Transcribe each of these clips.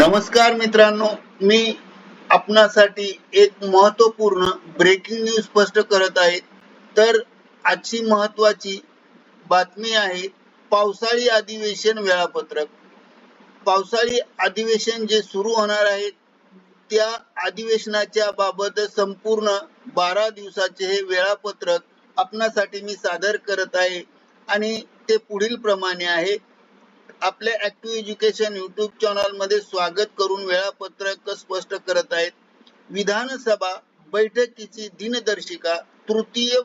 नमस्कार मित्रांनो मी आपणासाठी एक महत्त्वपूर्ण ब्रेकिंग न्यूज स्पष्ट करत आहे. तर आजची महत्वाची बातमी आहे पावसाळी अधिवेशन वेळापत्रक. पावसाळी अधिवेशन जे सुरू होणार आहे त्या अधिवेशनाच्या बाबत संपूर्ण बारा दिवसाचे हे वेळापत्रक आपणासाठी मी सादर करत आहे. आणि ते पुढील प्रमाणे आहे. आपल्या ऍक्टिव्ह एज्युकेशन युट्यूब चॅनलमध्ये स्वागत करून वेळापत्रक स्पष्ट करत आहेत. विधानसभा बैठकीची दिनदर्शिका तृतीय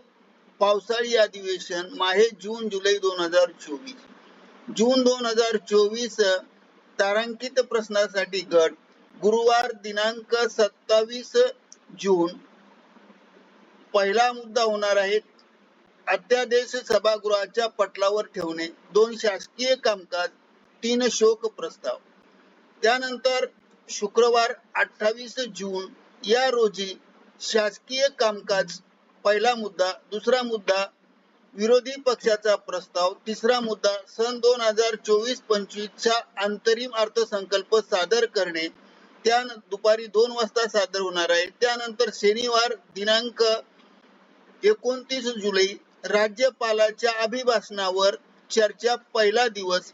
पावसाळी अधिवेशन माहे जून जुलै दोन हजार चोवीस. जून दोन हजार चोवीस तारांकित प्रश्नासाठी गट गुरुवार दिनांक सत्तावीस जून. पहिला मुद्दा होणार आहे अध्यादेश सभागृहाच्या पटलावर ठेवणे. दोन शासकीय कामकाज तीन शोक प्रस्ताव. त्यानंतर शुक्रवार अठ्ठावीस जून या रोजी शासकीय कामकाज पहिला मुद्दा दुसरा मुद्दा विरोधी पक्षाचा प्रस्ताव तिसरा मुद्दा सन दोन हजार चोवीस पंचवीस चा अंतरिम अर्थसंकल्प सादर करणे. त्या दुपारी दोन वाजता सादर होणार आहे. त्यानंतर शनिवार दिनांक एकोणतीस जुलै राज्यपालाच्या अभिभाषणावर चर्चा पहिला दिवस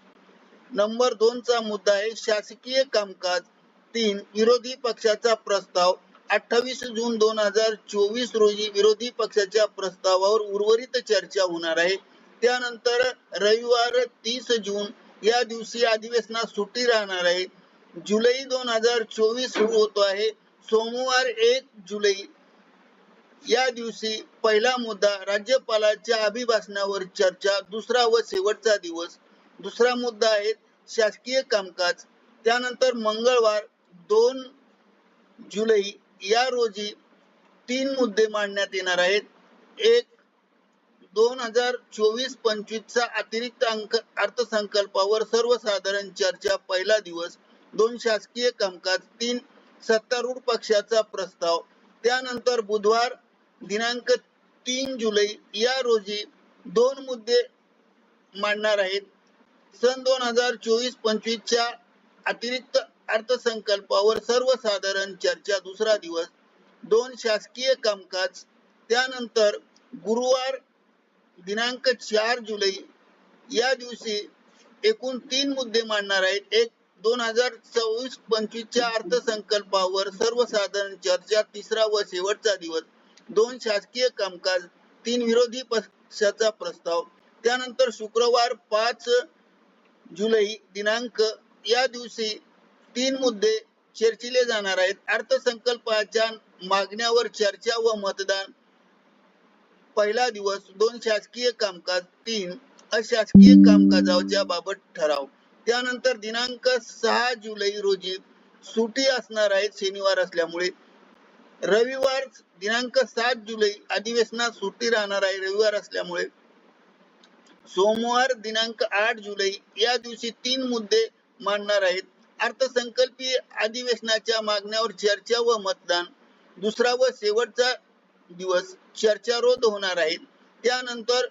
नंबर दोन चा मुद्दा आहे शासकीय कामकाज. तीन विरोधी पक्षाचा प्रस्ताव. अठ्ठावीस जून दोन हजार चोवीस रोजी विरोधी पक्षाच्या प्रस्तावावर उर्वरित चर्चा होणार आहे. त्यानंतर रविवार तीस जून या दिवशी अधिवेशनात सुट्टी राहणार आहे. जुलै दोन हजार चोवीस सुरू होतो आहे. सोमवार एक जुलै या दिवशी पहिला मुद्दा राज्यपालाच्या अभिभाषणावर चर्चा दुसरा व शेवटचा दिवस. दुसरा मुद्दा आहे शासकीय कामकाज. त्यानंतर मंगळवार दोन जुलै या रोजी तीन मुद्दे मांडण्यात येणार आहेत. एक दोन हजार चोवीस पंचवीस चा अतिरिक्त अंक अर्थसंकल्पावर सर्वसाधारण चर्चा पहिला दिवस दोन शासकीय कामकाज तीन सत्तारूढ पक्षाचा प्रस्ताव. त्यानंतर बुधवार दिनांक तीन जुलै या रोजी दोन मुद्दे मांडणार आहेत. सन दोन हजार चोवीस पंचवीस च्या अतिरिक्त अर्थसंकल्पावर सर्वसाधारण चर्चा दुसरा दिवस. दोन शासकीय कामकाज. त्यानंतर गुरुवार दिनांक चार जुलै. या दिवशी एकूण तीन मुद्दे मांडणार आहेत. एक दोन हजार चोवीस पंचवीस च्या अर्थसंकल्पावर सर्वसाधारण चर्चा. तिसरा व शेवटचा दिवस. दोन शासकीय कामकाज. तीन विरोधी पक्षाचा प्रस्ताव. त्यानंतर शुक्रवार पाच जुलै दिनांक या दिवशी तीन मुद्दे चर्चिले जाणार आहेत. अर्थसंकल्पाच्या मागण्यावर चर्चा व मतदान. पहिला दिवस दोन शासकीय कामकाज तीन अशासकीय कामकाजाच्या बाबत ठराव. त्यानंतर दिनांक सहा जुलै रोजी सुटी असणार आहेत शनिवार असल्यामुळे. रविवार दिनांक सात जुलै अधिवेशनात सुट्टी राहणार आहे रविवार असल्यामुळे. सोमवार दिनांक आठ जुलै या दिवशी तीन मुद्दे मांडणार आहेत. अर्थसंकल्पीय अधिवेशनाच्या मागण्यावर चर्चा व मतदान. दुसरा व शेवटचा दिवस चर्चारोध होणार आहेत त्यानंतर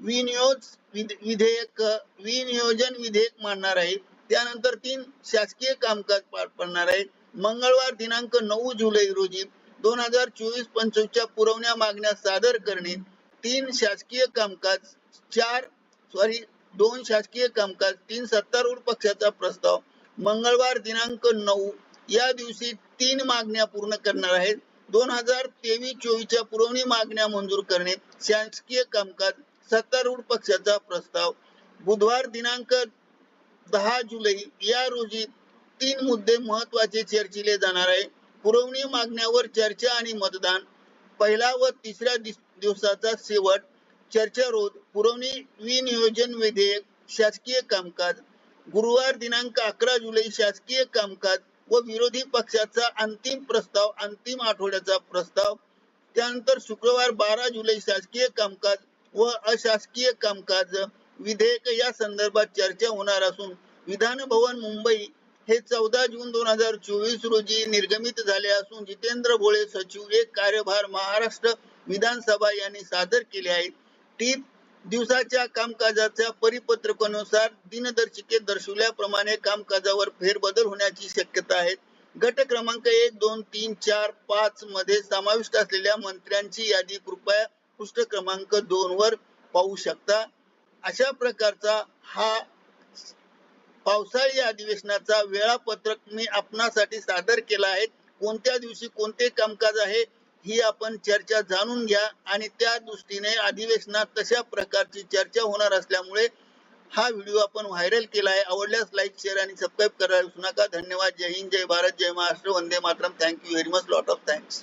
विनियोज विधेयक विनियोजन विधेयक मांडणार आहे. त्यानंतर तीन शासकीय कामकाज पार पडणार आहे. मंगळवार दिनांक नऊ जुलै रोजी दोन हजार चोवीस पंचवीसच्या पुरवण्या मागण्या सादर करणे तीन शासकीय कामकाज चार सॉरी दोन शासकीय कामकाज तीन सत्तारूढ पक्षाचा प्रस्ताव मंगळवार दिनांक नऊ या दिवशी तीन मागण्या पूर्ण करणार आहेत. दोन हजार तेवीस चोवीसच्या पुरवणी मागण्या मंजूर करणे शासकीय कामकाज सत्तारूढ पक्षाचा प्रस्ताव. बुधवार दिनांक दहा जुलै या रोजी तीन मुद्दे महत्त्वाचे चर्चिले जाणार आहे. पुरवणी मागण्यावर चर्चा आणि मतदान पहिला व तिसऱ्या दिवसाचा शेवट चर्चारोध पुरवणी विनियोजन विधेयक शासकीय कामकाज गुरुवार दिनांक अकरा जुलै शासकीय कामकाज व विरोधी पक्षाचा अंतिम प्रस्ताव अंतिम आठवड्याचा प्रस्ताव त्यानंतर शुक्रवार बारा जुलै शासकीय कामकाज व अशासकीय कामकाज विधेयक या संदर्भात चर्चा होणार असून विधान भवन मुंबई हे चौदा जून दोन हजार चोवीस रोजी निर्गमित झाले असून जितेंद्र भोळे सचिव एक कार्यभार महाराष्ट्र विधानसभा यांनी सादर केले आहेत. ती दिवसाच्या कामकाजाच्या परिपत्रकानुसार दिनदर्शिकेत दर्शवल्याप्रमाणे कामकाजावर फेरबदल होण्याची शक्यता आहे. गट क्रमांक एक दोन तीन चार पाच मध्ये समाविष्ट असलेल्या मंत्र्यांची यादी कृपया पृष्ठ क्रमांक दोन वर पाहू शकता. अशा प्रकारचा हा पावसाळी अधिवेशनाचा वेळापत्रक मी आपणासाठी सादर केला आहे. कोणत्या दिवशी कोणते कामकाज आहे? ही आपण चर्चा जाणून घ्या आणि त्या दृष्टीने अधिवेशनात तशा प्रकारची चर्चा होणार असल्यामुळे हा व्हिडिओ आपण व्हायरल केला आहे आवडल्यास लाईक शेअर आणि सबस्क्राईब करायला विसरू नका. धन्यवाद. जय हिंद. जय भारत. जय महाराष्ट्र. वंदे Mataram. Thank you very much lot of thanks